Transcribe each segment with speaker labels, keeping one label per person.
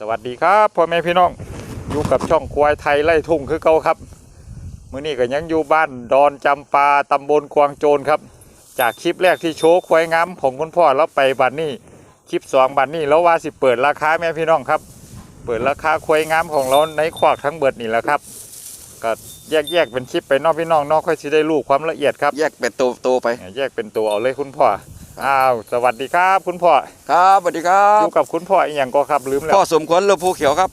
Speaker 1: สวัสดีครับพ่อแม่พี่น้องอยู่กับช่องควายไทยไล่ทุ่งคือเก่าครับมื้อนี้ก็ยังอยู่บ้านดอนจำปาตำบลกวางโจรครับ จากคลิปแรกที่โชว์ควายงามของคุณพ่อแล้วไปบัดนี้คลิปสองบัดนี้แล้วว่าสิเปิดราคาแม่พี่น้องครับ เปิดราคาควายงามของเราในควักทั้งเบิดนี่แหละครับ ก็แยกๆเป็นคลิปไปเนอกพี่น้องเนอกค่อยสิได้รู้ความละเอียดครับ
Speaker 2: แยกเป็นโตโตๆไป
Speaker 1: แยกเป็นตัวเอาเลยคุณพ่อ อ้าวสวัสดีครับคุณพ่อ
Speaker 2: ครับสวัสดีครั
Speaker 1: อบยู่กับคุณพ่ออีกอย่างก็ครับลืมแล้ว
Speaker 2: พ่อสมควรโลบภูเขียวครับ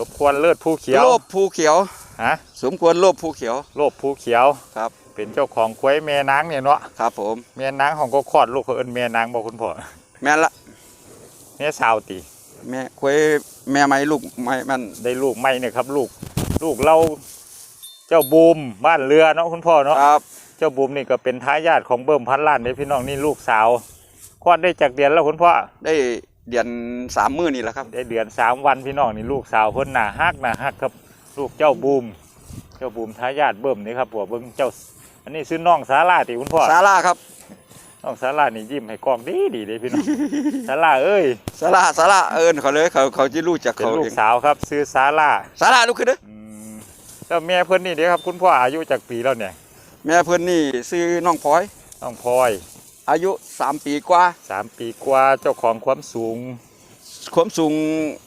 Speaker 1: สมควรเลิศผู้เขียว
Speaker 2: โลบภูเขียว
Speaker 1: ฮะ
Speaker 2: สมควรโลบภูเขียว
Speaker 1: โลบผู้เขียว
Speaker 2: ครับ
Speaker 1: เป็นเจ้าของควายแม่นางเนี่ยเนาะ
Speaker 2: ครับผม
Speaker 1: แม่นางของก็คลอดลูกเขาเอิ้นแม่นางบอกคุณพ่อ
Speaker 2: แม่นละ
Speaker 1: แม่สาวตี
Speaker 2: แม่ควยแม่ไม้ลูกไม้มัน
Speaker 1: ได้ลูกไม่เนี่ยครับ ลูก ลูกเราเจ้าบูมบ้านเรือเนาะคุณพ่อเนาะ
Speaker 2: ครับ
Speaker 1: เจ้าบูมนี่ก็เป็นทายาทของเบิ่มพันล้านเนี่ยพี่น้องนี่ลูกสาวคลอดได้จากเดือนแล้วคุณพ่อ
Speaker 2: ได้เดือนสามมื้อนี่แหละครับ
Speaker 1: ได้เดือนสามวันพี่น้องนี่ลูกสาวเพิ่นหน้าฮักหน้าฮักครับลูกเจ้าบูมเจ้าบูมทายาทเบิ่มนี่ครับผัวเบิ่งเจ้า อันนี้ซื้อน้องสาลาติคุณพ่อ
Speaker 2: ซาร่าครับ
Speaker 1: น้องสาลานี่ยิ้มให้กล้องดีดีเลยพี่น้อง สาลาเอ้ย
Speaker 2: ซาร่าซาร่าเอิญเขาเลยเขาเขาจะรู้จัก
Speaker 1: เป็น
Speaker 2: เขา
Speaker 1: ลู
Speaker 2: เอกง
Speaker 1: สาวครับซื้อสาลา
Speaker 2: ซาร่าลูกขึ้นเด้อ
Speaker 1: อืมแล้วแม่เพิ่นนี่เด้ครับคุณพ่ออายุจากปีแล้วเนี่ย
Speaker 2: แม่เพิ่นนี่ซื้อน้องพลอย
Speaker 1: น้องพลอย
Speaker 2: อายุสามปีกว่า
Speaker 1: สามปีกว่าเจ้าของความสูง
Speaker 2: ความสูง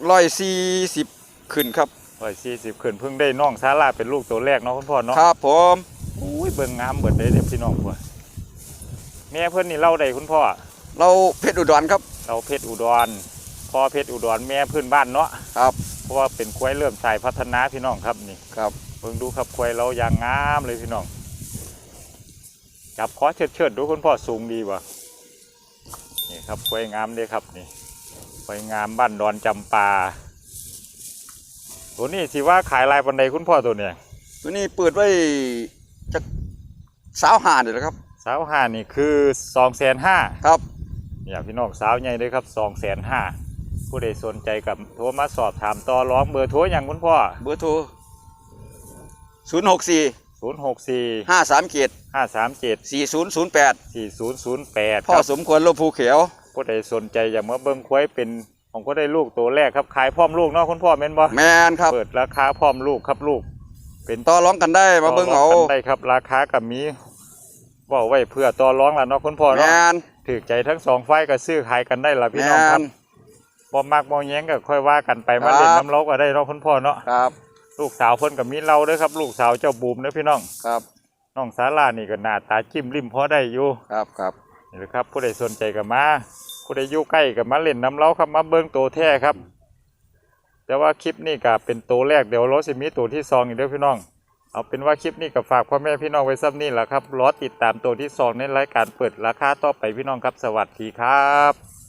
Speaker 2: ร้อยสี่สิบขึ้นครับ
Speaker 1: ร้อยสี่สิบขึ้นเพิ่งได้น้องสาลาเป็นลูกตัวแรกเนาะคุณพ่อเนาะ
Speaker 2: ครับผม
Speaker 1: อุ้ยเบิ่งงามเบิดเลยเด้อพี่น้องพ่อแม่เพิ่นนี่เล่าได้คุณพ่อ
Speaker 2: เราเพชรอุดรครับ
Speaker 1: เราเพชรอุดรพ่อเพชรอุดรแม่พื้นบ้านเนาะ
Speaker 2: ครับ
Speaker 1: เพราะว่าเป็นควายเริ่มสายพัฒนาพี่น้องครับนี่
Speaker 2: ครับ
Speaker 1: เบิ่งดูครับควายเราอย่างงามเลยพี่น้อง จับคอเชิดเชิดๆดูคุณพ่อสูงดีวะนี่ครับควายงามเลยครับนี่ควายงามบ้านดอนจำปาตัวนี้สิว่าขายลายบันไดคุณพ่อตัวเนี่ย
Speaker 2: ตัวนี้เปิดไว้จากสาวหาเนี่ยแหละครับ
Speaker 1: สาวห้านี่คือสองแสนห้า
Speaker 2: ครับ
Speaker 1: เนี่ยพี่น้องสาวใหญ่เลยครับสองแสนห้าผู้ใดสนใจกับโทรมาสอบถามต่อร้องเบอร์โทรอย่างคุณพ่อ
Speaker 2: เบอร์โทรศูนย์หกสี่
Speaker 1: ศูนย์หกสี่
Speaker 2: ห้าสามเกียร
Speaker 1: ห้าสามเจ็ด
Speaker 2: สี่ศูนย์ศูนย์แปด
Speaker 1: สี่ศูนย์ศูนย์แปด
Speaker 2: พ่อสมควรโลภูเขียว
Speaker 1: ผู้ใดสนใจอยากมาเบิ้งควายเป็นของก็ได้ลูกตัวแรกครับขายพร้อมลูกเนาะคุณพ่อแม่นบ่
Speaker 2: แมนครับ
Speaker 1: เปิดราคาพร้อมลูกครับลูก เป็น
Speaker 2: ต่อร้องกันได้มาเบิ้งเอา
Speaker 1: ต่รกันได้ครับ ราคากับมีบอกไว้เพื่อต่อร้องแล้วเนาะคุณพ่อ
Speaker 2: แม
Speaker 1: เนาะ
Speaker 2: น
Speaker 1: ถือใจทั้งสองฝ่ายก็ซื้อขายกันได้ละ
Speaker 2: แม
Speaker 1: พี่น้องครับ
Speaker 2: น
Speaker 1: พอมักมองแย้งก็ค่อยว่ากันไปมา
Speaker 2: ครับ
Speaker 1: เล่นน้ำเล้าก็ได้เนาะคุณพ่อเนาะ
Speaker 2: ครับ
Speaker 1: ลูกสาวเพิ่นกับมีเราเด้อครับ ลูกสาวเจ้าบูมเด้อพี่น้อง
Speaker 2: ครับ
Speaker 1: น้องสาลานี่ก็หน้าตาจิ้มริมพอได้อยู่
Speaker 2: ครับครับ
Speaker 1: นี่แหละครับ ผู้ใดสนใจก็มา ผู้ใดอยู่ใกล้ก็มาเล่นน้ำเล้าครับมาเบิ่งตัวแท้ครับ แต่ว่าคลิปนี้ก็เป็นตัวแรกเดี๋ยวเราสิมีตัวที่สองอีกเด้อพี่น้อง เอาเป็นว่าคลิปนี้ก็ฝากพ่อแม่พี่น้องไว้ซ้ำนี่แหละครับรอติดตามตัวที่สองในรายการเปิดราคาต่อไปพี่น้องครับ สวัสดีครับ